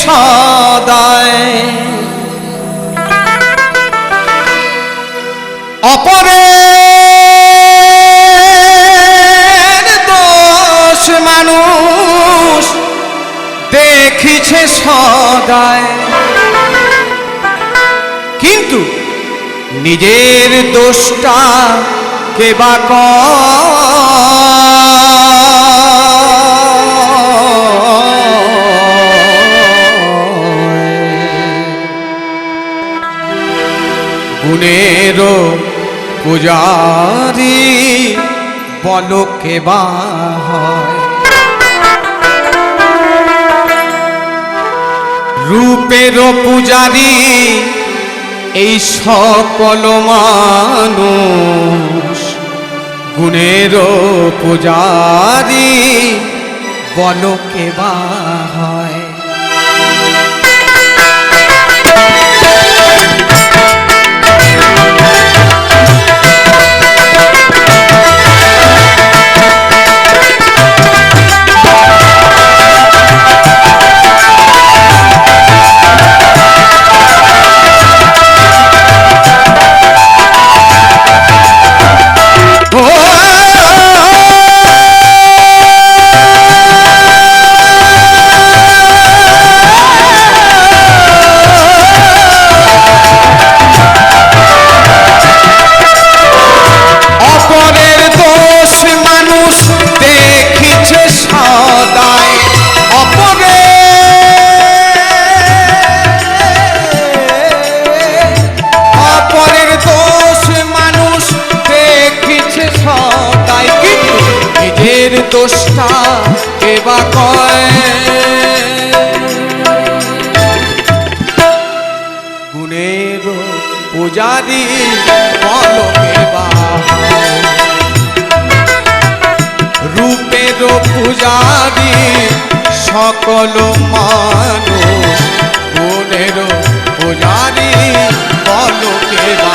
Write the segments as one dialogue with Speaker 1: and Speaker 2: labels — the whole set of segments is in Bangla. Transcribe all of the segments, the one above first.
Speaker 1: সদায়। অপরে দোষ মানুষ দেখিছে সদায়। কিন্তু নিজের দোষটা কেবা কর? গুণেরও পূজারি বলকে বা রূপেরও পূজারি এই সকল মানুষ গুণেরও পূজারি বলকে বা হয়? তোষ্টা কেবা কয়? গুণের পূজারি বলো কেবা রূপের পূজারি সকল মানুষ গুণের পূজারি বলো কেবা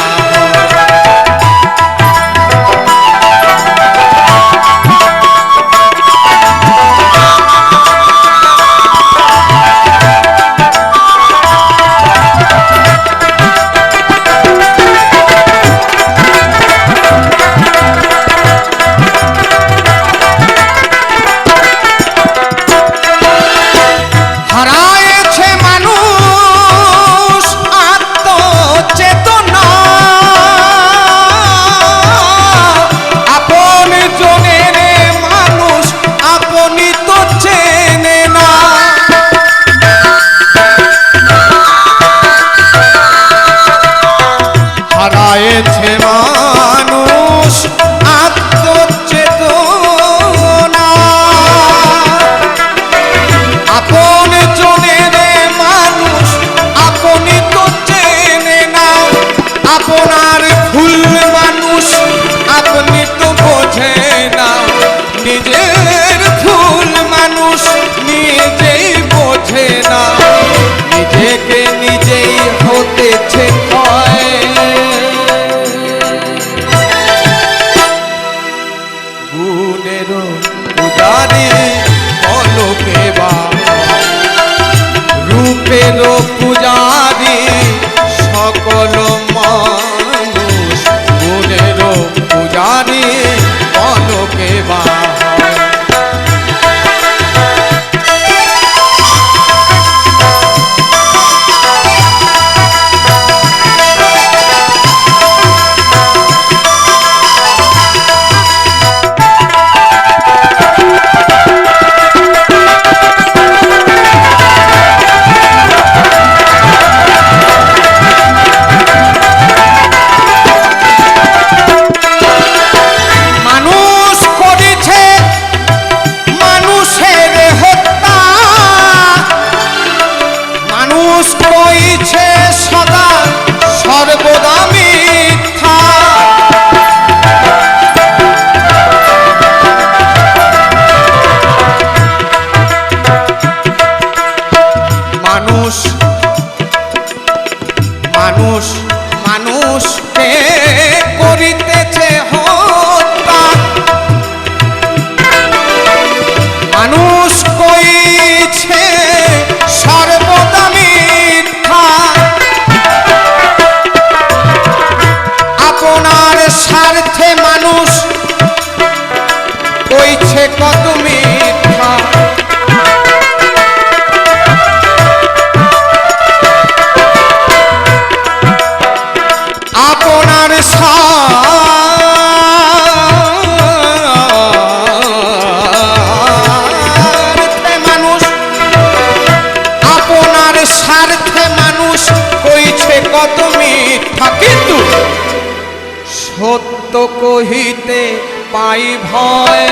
Speaker 1: মনে পাই ভয়।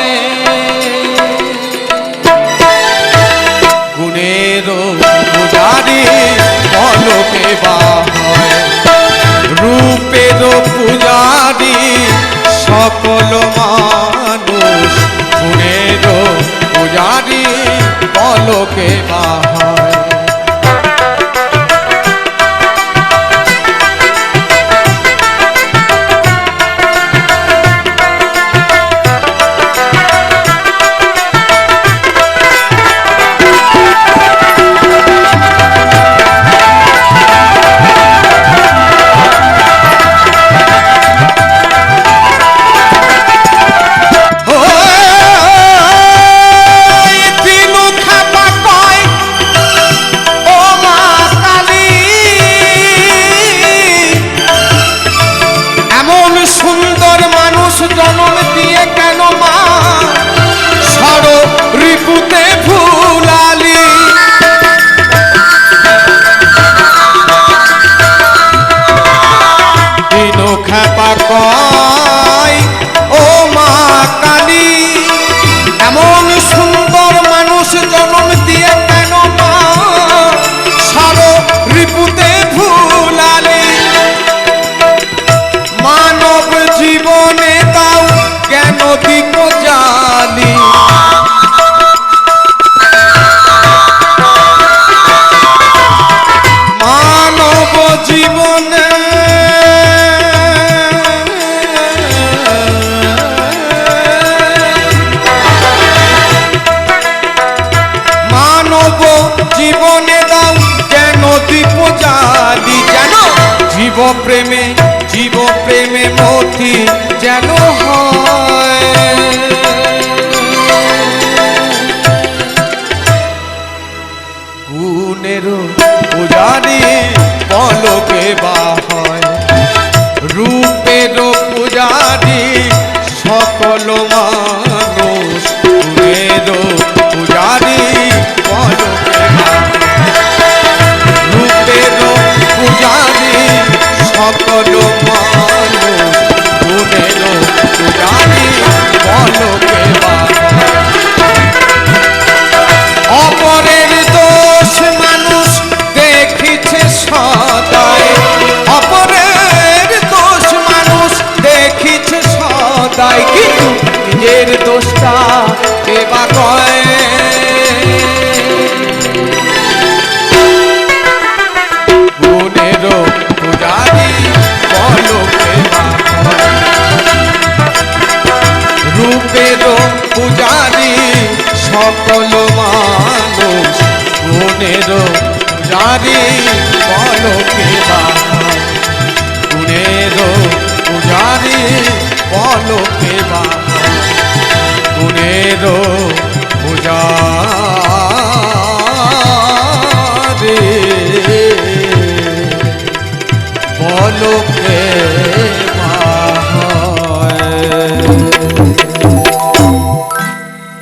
Speaker 1: গুণের পূজারি বলকে বা হয়। রূপের পূজারি সকল মানুষ গুণের পূজারি বলকে বা prêmio. मेरो